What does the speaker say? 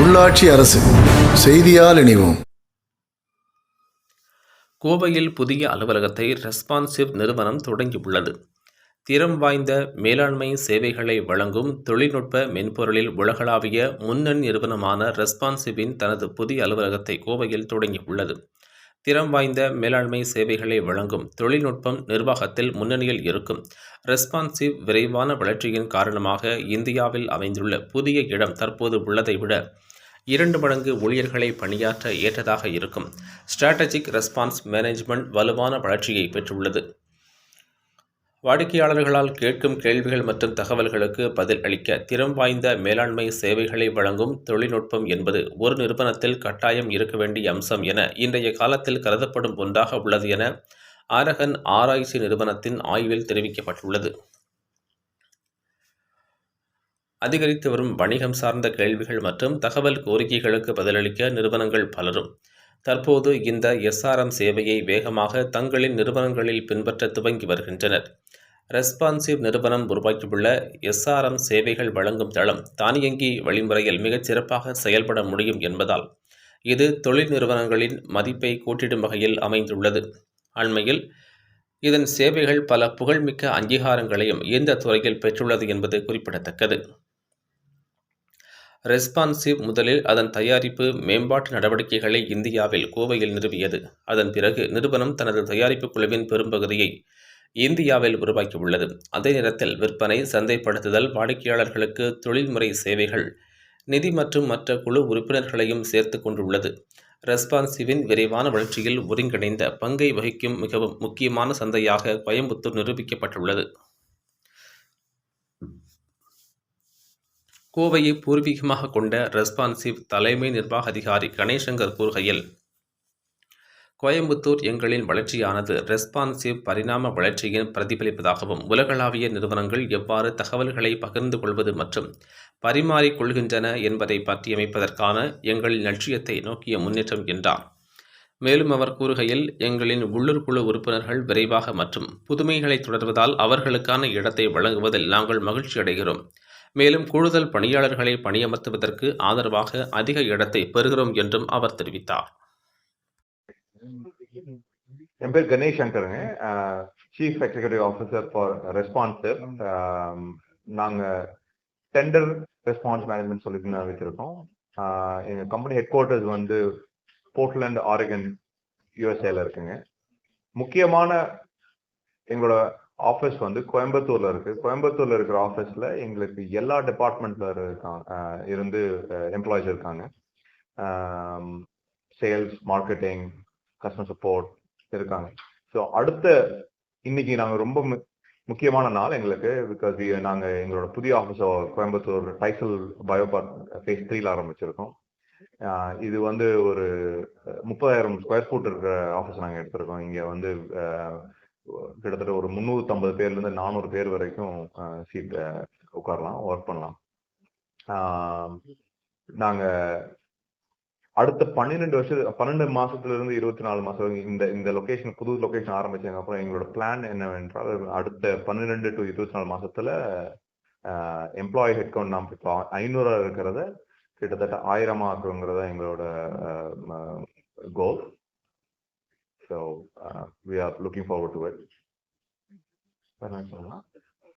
உள்ளாட்சி அரசு செய்தியால் இணைவோம். கோவையில் புதிய அலுவலகத்தை ரெஸ்பான்சிவ் நிறுவனம் தொடங்கியுள்ளது. திறம் வாய்ந்த மேலாண்மை சேவைகளை வழங்கும் தொழில்நுட்ப மென்பொருளில் உலகளாவிய முன்னணி நிறுவனமான ரெஸ்பான்சிவின் தனது புதிய அலுவலகத்தை கோவையில் தொடங்கியுள்ளது. திறம் வாய்ந்த மேலாண்மை சேவைகளை வழங்கும் தொழில்நுட்பம் நிர்வாகத்தில் முன்னணியில் இருக்கும். ரெஸ்பான்சிவ் விரைவான வளர்ச்சியின் காரணமாக இந்தியாவில் அமைந்துள்ள புதிய இடம் தற்போது உள்ளதை விட இரண்டு மடங்கு ஊழியர்களை பணியாற்ற ஏற்றதாக இருக்கும். ஸ்ட்ராட்டஜிக் ரெஸ்பான்ஸ் மேனேஜ்மெண்ட் வலுவான வளர்ச்சியை பெற்றுள்ளது. வாடிக்கையாளர்களால் கேட்கும் கேள்விகள் மற்றும் தகவல்களுக்கு பதில் அளிக்க திறம் வாய்ந்த மேலாண்மை சேவைகளை வழங்கும் தொழில்நுட்பம் என்பது ஒரு நிறுவனத்தில் கட்டாயம் இருக்க வேண்டிய அம்சம் என இன்றைய காலத்தில் கருதப்படும் ஒன்றாக உள்ளது என ஆரகன் ஆராய்ச்சி நிறுவனத்தின் ஆய்வில் தெரிவிக்கப்பட்டுள்ளது. அதிகரித்து வரும் வணிகம் சார்ந்த கேள்விகள் மற்றும் தகவல் கோரிக்கைகளுக்கு பதிலளிக்க நிறுவனங்கள் பலரும் தற்போது இந்த எஸ்ஆர்எம் சேவையை வேகமாக தங்களின் நிறுவனங்களில் பின்பற்ற துவங்கி வருகின்றனர். ரெஸ்பான்சிவ் நிறுவனம் உருவாக்கியுள்ள எஸ்ஆர்எம் சேவைகள் வழங்கும் தளம் தானியங்கி வழிமுறையில் மிகச் சிறப்பாக செயல்பட முடியும் என்பதால் இது தொழில் நிறுவனங்களின் மதிப்பை கூட்டிடும் வகையில் அமைந்துள்ளது. அண்மையில் இதன் சேவைகள் பல புகழ்மிக்க அங்கீகாரங்களையும் இந்த துறையில் பெற்றுள்ளது என்பது குறிப்பிடத்தக்கது. ரெஸ்பான்சிவ் முதலில் அதன் தயாரிப்பு மேம்பாட்டு நடவடிக்கைகளை இந்தியாவில் கோவையில் நிறுவியது. அதன் பிறகு நிறுவனம் தனது தயாரிப்பு குழுவின் பெரும்பகுதியை இந்தியாவில் உருவாக்கியுள்ளது. அதே நேரத்தில் விற்பனை சந்தைப்படுத்துதல் வாடிக்கையாளர்களுக்கு தொழில்முறை சேவைகள் நிதி மற்றும் மற்ற குழு உறுப்பினர்களையும் சேர்த்து கொண்டுள்ளது. ரெஸ்பான்சிவின் விரைவான வளர்ச்சியில் ஒருங்கிணைந்த பங்கை வகிக்கும் மிகவும் முக்கியமான சந்தையாக கோயம்புத்தூர் நிரூபிக்கப்பட்டுள்ளது. கோவையை பூர்வீகமாக கொண்ட ரெஸ்பான்சிவ் தலைமை நிர்வாக அதிகாரி கணேசங்கர் கூறுகையில் கோயம்புத்தூர் எங்களின் வளர்ச்சியானது ரெஸ்பான்சிவ் பரிணாம வளர்ச்சியின் பிரதிபலிப்பதாகவும் உலகளாவிய நிறுவனங்கள் எவ்வாறு தகவல்களை பகிர்ந்து கொள்வது மற்றும் பரிமாறிக்கொள்கின்றன என்பதை பற்றியமைப்பதற்கான எங்களின் லட்சியத்தை நோக்கிய முன்னேற்றம் என்றார். மேலும் அவர் கூறுகையில் எங்களின் உள்ளூர் குழு உறுப்பினர்கள் விரைவாக மற்றும் புதுமைகளை தொடர்வதால் அவர்களுக்கான இடத்தை வழங்குவதில் நாங்கள் மகிழ்ச்சி அடைகிறோம் மேலும் கூடுதல் பணியாளர்களை பணியமர்த்துவதற்கு ஆதரவாக அதிக இடத்தை பெறுகிறோம் என்றும் அவர் தெரிவித்தார். என் பேர் Ganesh சங்கருங்க. Chief executive officer for responsive நாங்கள் டெண்டர் ரெஸ்பான்ஸ் மேனேஜ்மெண்ட் சொல்லி வச்சிருக்கோம். எங்கள் கம்பெனி ஹெட் குவார்ட்டர்ஸ் வந்து போர்ட்லேண்ட் ஆரிகன் யூஎஸ்ஏல இருக்குங்க. முக்கியமான எங்களோட ஆஃபீஸ் வந்து கோயம்புத்தூர்ல இருக்கு. கோயம்புத்தூர்ல இருக்கிற ஆஃபீஸ்ல எங்களுக்கு எல்லா டிபார்ட்மெண்ட்ல இருக்காங்க இருந்து எம்ப்ளாயிஸ் இருக்காங்க. சேல்ஸ் மார்க்கெட்டிங் கஸ்டமர் சப்போர்ட் இருக்காங்க. ஸோ அடுத்த இன்னைக்கு நாங்கள் ரொம்ப மு- முக்கியமான நாள் எங்களுக்கு பிகாஸ் நாங்கள் எங்களோட புதிய ஆஃபீஸ் கோயம்புத்தூர் டைசல் பயோபார்க் ஃபேஸ் த்ரீல ஆரம்பிச்சிருக்கோம். இது வந்து ஒரு முப்பதாயிரம் ஸ்கொயர் ஃபீட் இருக்கிற ஆஃபீஸ் நாங்கள் எடுத்திருக்கோம். இங்கே வந்து கிட்டத்தட்ட ஒரு முந்நூற்றம்பது பேர்ல இருந்து நானூறு பேர் வரைக்கும் சீட் உட்காரலாம் ஒர்க் பண்ணலாம். நாங்கள் நாங்க அடுத்த பன்னிரெண்டு வருஷம் பன்னெண்டு மாசத்துல இருந்து இருபத்தி நாலு மாசம் இந்த இந்த லொகேஷன் புது லொகேஷன் ஆரம்பிச்சதுக்கு அப்புறம் எங்களோட பிளான் என்னவென்றால் அடுத்த பன்னிரெண்டு டு இருபத்தி நாலு மாசத்துல எம்ப்ளாயி ஹெட் கவுண்ட் நாம் இப்போ ஐநூறா இருக்கிறத கிட்டத்தட்ட ஆயிரமா ஆக்குங்கிறத எங்களோட கோல் So uh, we are looking forward to it.